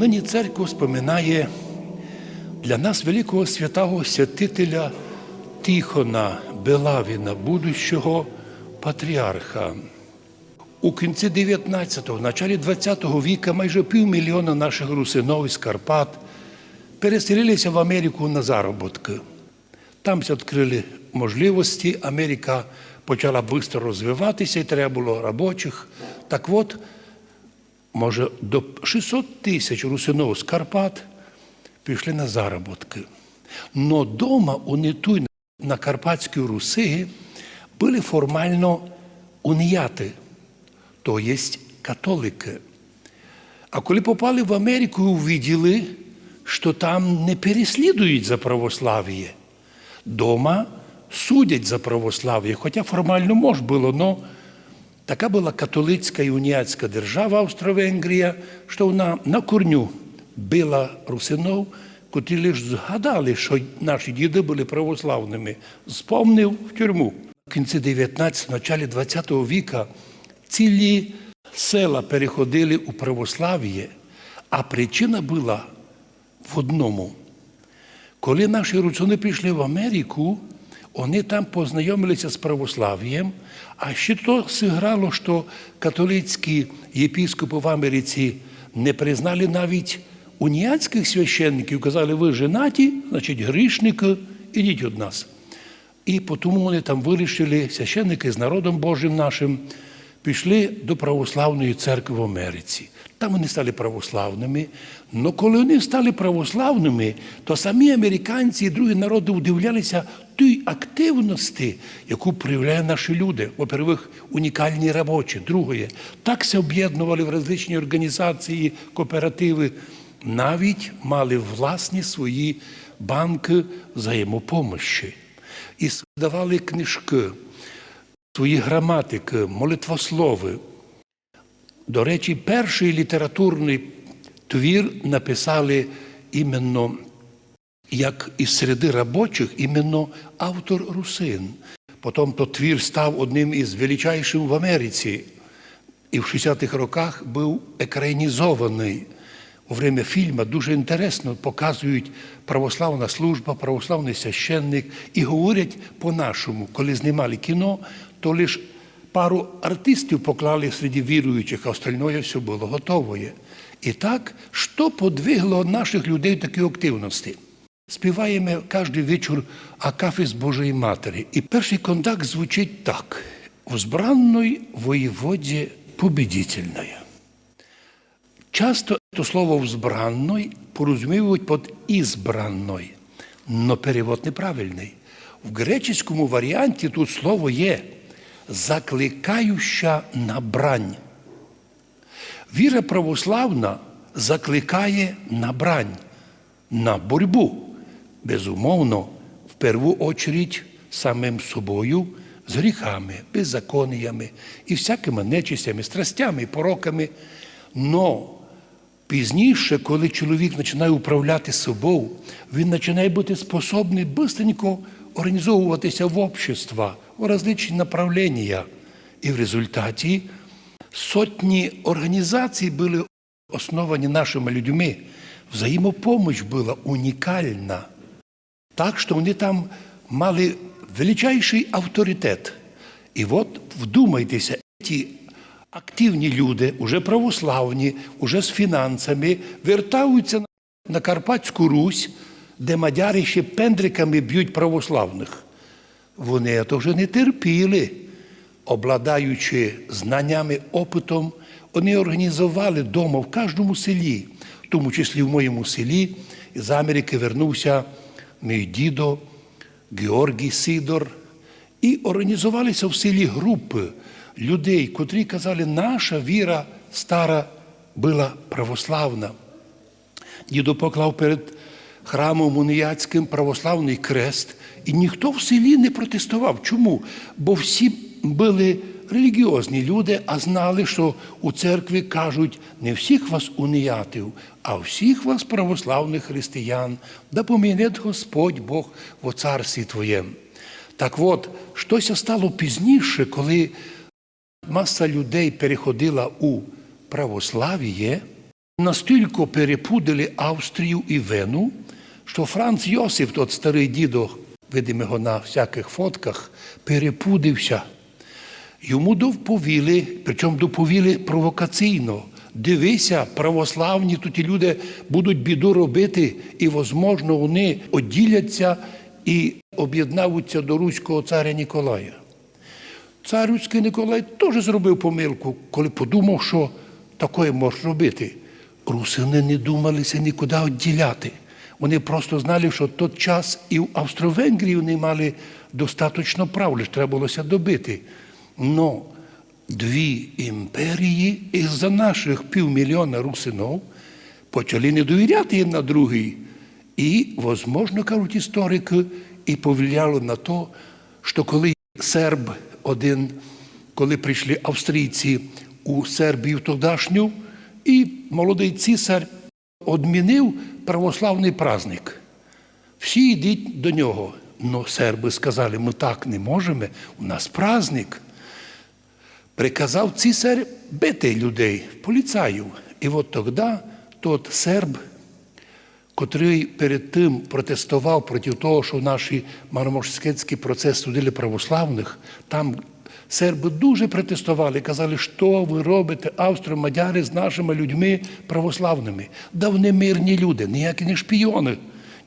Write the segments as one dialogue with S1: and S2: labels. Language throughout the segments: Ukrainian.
S1: Нині церква споминає для нас великого святого святителя Тихона Белавіна, будущого патріарха. У кінці 19-го, в началі 20-го віка майже півмільйона наших русинов із Карпат переселилися в Америку на заробітки. Там відкрили можливості, Америка почала швидко розвиватися і треба було робочих. Так от, може, до 600 тисяч русинов з Карпат пішли на заробітки. Но дома у Нетуй на Карпатській Руси були формально уніяти, то є католики. А коли попали в Америку, увиділи, що там не переслідують за православ'я. Дома судять за православ'я, хоча формально мож було, но така була католицька і уніатська держава Австро-Венгрія, що вона на корню била русинов, котрі лише згадали, що наші діди були православними, спомнив в тюрму. В кінці 19 началі 20 віка цілі села переходили у православ'я, а причина була в одному. Коли наші руцуни пішли в Америку, вони там познайомилися з православ'ям, а ще то зіграло, що католицькі єпіскопи в Америці не признали навіть уніатських священників, казали, ви женаті, значить грішники, ідіть від нас. І тому вони там вирішили, священники з народом Божим нашим, пішли до православної церкви в Америці. Там вони стали православними. Але коли вони стали православними, то самі американці і другі народи удивлялися тій активності, яку проявляють наші люди. Во-первых, унікальні робочі. Друге, так се об'єднували в різні організації, кооперативи, навіть мали власні свої банки взаємопомощі. І давали книжки, свої граматики, молитвослови. До речі, перший літературний твір написали іменно, як із середи робочих, іменно автор Русин. Потім то твір став одним із величайших в Америці. І в 60-х роках був екранізований. У время фільму дуже інтересно показують православна служба, православний священник і говорять по-нашому, коли знімали кіно, то лише пару артистів поклали серед віруючих, а остальное все було готове. І так, що подвигло наших людей такої активності? Співаємо кожен вечір Акафіс Божої Матері. І перший контакт звучить так: в збранної воєводі победительної. Часто це слово «взбранной» порозуміють під «ізбранной», но перевод неправильний. В греческому варіанті тут слово є закликающа на брань. Віра православна закликає на брань, на боротьбу. Безумовно, в першу очередь самим собою, з гріхами, беззаконнями і всякими нечистями, страстями, пороками. Но пізніше, коли чоловік починає управляти собою, він починає бути способний бистренько організовуватися в общество, у различні направлення. І в результаті сотні організацій були основані нашими людьми. Взаємопомощь була унікальна. Так що вони там мали величайший авторитет. І от вдумайтеся, ті активні люди, уже православні, уже з фінансами, вертаються на Карпатську Русь, де мадяри ще пендриками б'ють православних. Вони то вже не терпіли, обладаючи знаннями, опитом, вони організували дома в кожному селі, в тому числі в моєму селі, з Америки вернувся мій дідо Георгій Сидор, і організувалися в селі групи людей, котрі казали, наша віра стара була православна. Дідо поклав перед храмом уніяцьким православний крест, і ніхто в селі не протестував. Чому? Бо всі були релігіозні люди, а знали, що у церкві кажуть не всіх вас уніятів, а всіх вас православних християн, да помінет Господь Бог во царстві Твоєм. Так от, щось стало пізніше, коли маса людей переходила у православ'я, настільки перепудили Австрію і Вену, що Франц Йосиф, тот старий дідо, видимо його на всяких фотках, перепудився. Йому доповіли, причому доповіли провокаційно. Дивися, православні тут і люди будуть біду робити, і, можливо, вони оділяться і об'єднаються до руського царя Ніколая. Цар Руський Николай теж зробив помилку, коли подумав, що таке може робити. Русини не думалися нікуди відділяти. Вони просто знали, що той час і в Австро-Венгрії вони мали достатньо прав, лише треба булося добити. Но дві імперії із-за наших півмільйона русинов почали не довіряти їм на другий. І, возможно, кажуть історики, і повлияло на те, що коли серб один, коли прийшли австрійці у Сербію тодашню, і молодий цісар одмінив православний праздник. Всі йдіть до нього. Но серби сказали, ми так не можемо, у нас праздник. Приказав цісар бити людей, поліцаїв. І от тоді тот серб, котрий перед тим протестував проти того, що наші маромошськецький процес судили православних, там серби дуже протестували, казали, що ви робите, австро-мадяри з нашими людьми православними. Да вони мирні люди, ніякі не шпіони.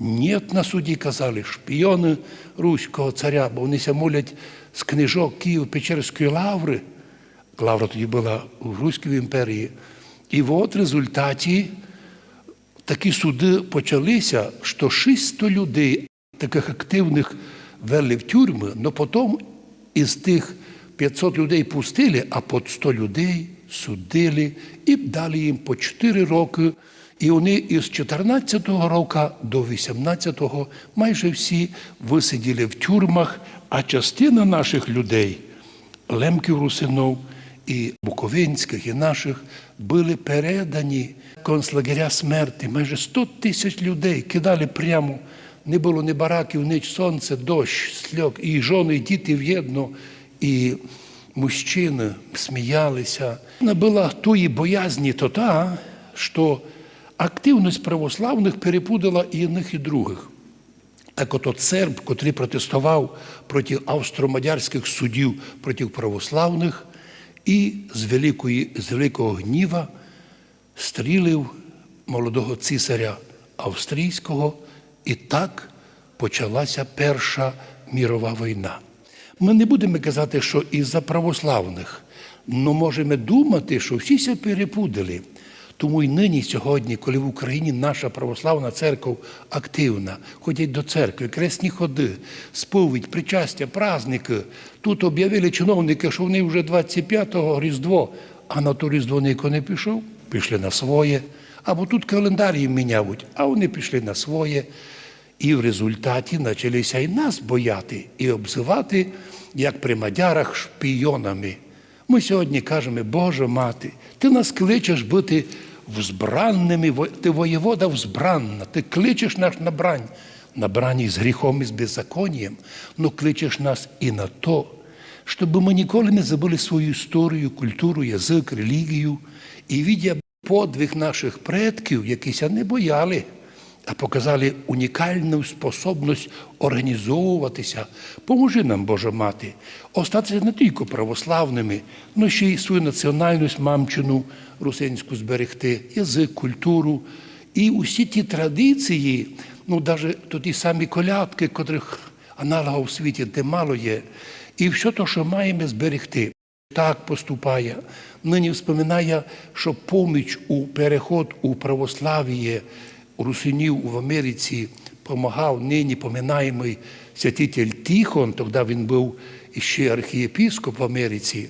S1: Ні, на суді казали, шпіони руського царя, бо вони ся молять з книжок Києво-Печерської лаври. Лавра тоді була в Руській імперії. І от в результаті такі суди почалися, що 600 людей, таких активних, ввели в тюрми, але потім із тих 500 людей пустили, а по 100 людей судили і дали їм по 4 роки. І вони із 14-го року до 18-го майже всі висиділи в тюрмах, а частина наших людей, лемків русинов, і буковинських, і наших, були передані концлагеря смерті. Майже 100 тисяч людей кидали прямо. Не було ні бараків, ні сонце, дощ, сльок, і жони, і діти в'єдно, і мужчини сміялися. Вона була тої боязні то та, що активність православних перепудила і одних, і других. Так от, от серб, котрий протестував проти австро-мадярських судів проти православних, і з, великої, з великого гніва стрілив молодого цісаря австрійського, і так почалася Перша мірова війна. Ми не будемо казати, що із-за православних, але можемо думати, що всі ся перепудили. Тому й нині сьогодні, коли в Україні наша православна церква активна, ходять до церкви, кресні ходи, сповідь, причастя, праздники. Тут об'явили чиновники, що вони вже 25-го Різдво, а на то Різдво ніхто не пішов, пішли на своє. Або тут календар міняють, а вони пішли на своє. І в результаті почалися і нас бояти, і обзивати, як при мадярах, шпійонами. Ми сьогодні кажемо, Боже мати, ти нас кличеш бути взбранними, ти воєвода взбранна, ти кличеш нас на брань, з гріхом і з беззаконням, но кличеш нас і на то, щоб ми ніколи не забули свою історію, культуру, язик, релігію і віддя подвиг наших предків, якіся не бояли а показали унікальну способність організовуватися. Поможи нам, Божа Мати, остатися не тільки православними, але ще й свою національність мамчину русинську зберегти, язик, культуру і усі ті традиції, ну навіть то ті самі колядки, котрих аналогів у світі де мало є, і все те, що маємо зберегти. Так поступає. Нині вспоминає, що поміч у переход у православ'я русинів в Америці допомагав нині поминаємий святитель Тихон, тоді він був ще архієпископ в Америці,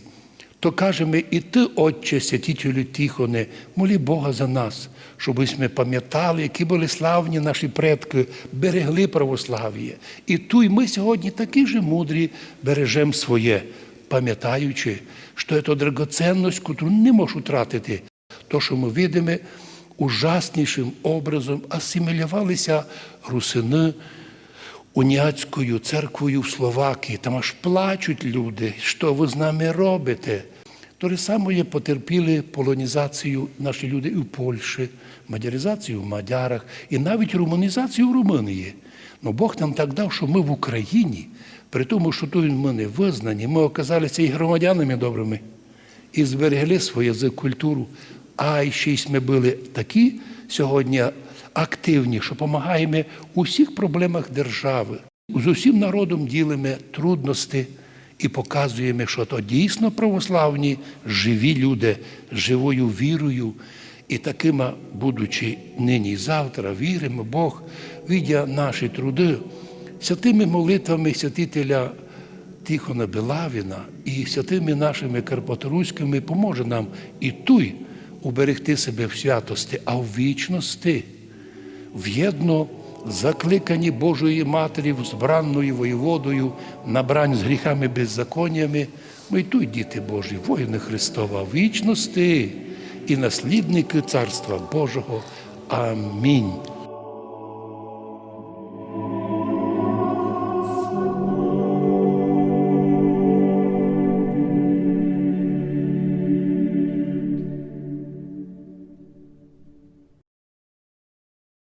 S1: то кажемо, і ти, Отче, святителю Тихоне, молі Бога за нас, щоб ми пам'ятали, які були славні наші предки, берегли православ'я. І ту, і ми сьогодні такі ж мудрі бережемо своє, пам'ятаючи, що це драгоценність, яку не можеш втратити, то, що ми видимо, ужаснішим образом асимілювалися русини уніатською церквою в Словакії. Там аж плачуть люди, що ви з нами робите. То саме потерпіли полонізацію наші люди і в Польщі, мадяризацію в Мадярах і навіть румунізацію в Румунії. Ну Бог нам так дав, що ми в Україні, при тому, що тут ми не визнані, ми оказалися і громадянами добрими, і зберегли язик, культуру. А ще ми були такі сьогодні активні, що допомагаємо у всіх проблемах держави. З усім народом ділимо трудності і показуємо, що то дійсно православні, живі люди, з живою вірою. І такими, будучи нині і завтра, віримо, Бог, видя наші труди, святими молитвами святителя Тихона Белавіна і святими нашими карпаторуськими поможе нам і туй уберегти себе в святості, а в вічності в'єдно закликані Божої Матері збранною воєводою на брань з гріхами беззаконнями, ми й тут, діти Божі, воїни Христова, вічності і наслідники Царства Божого. Амінь.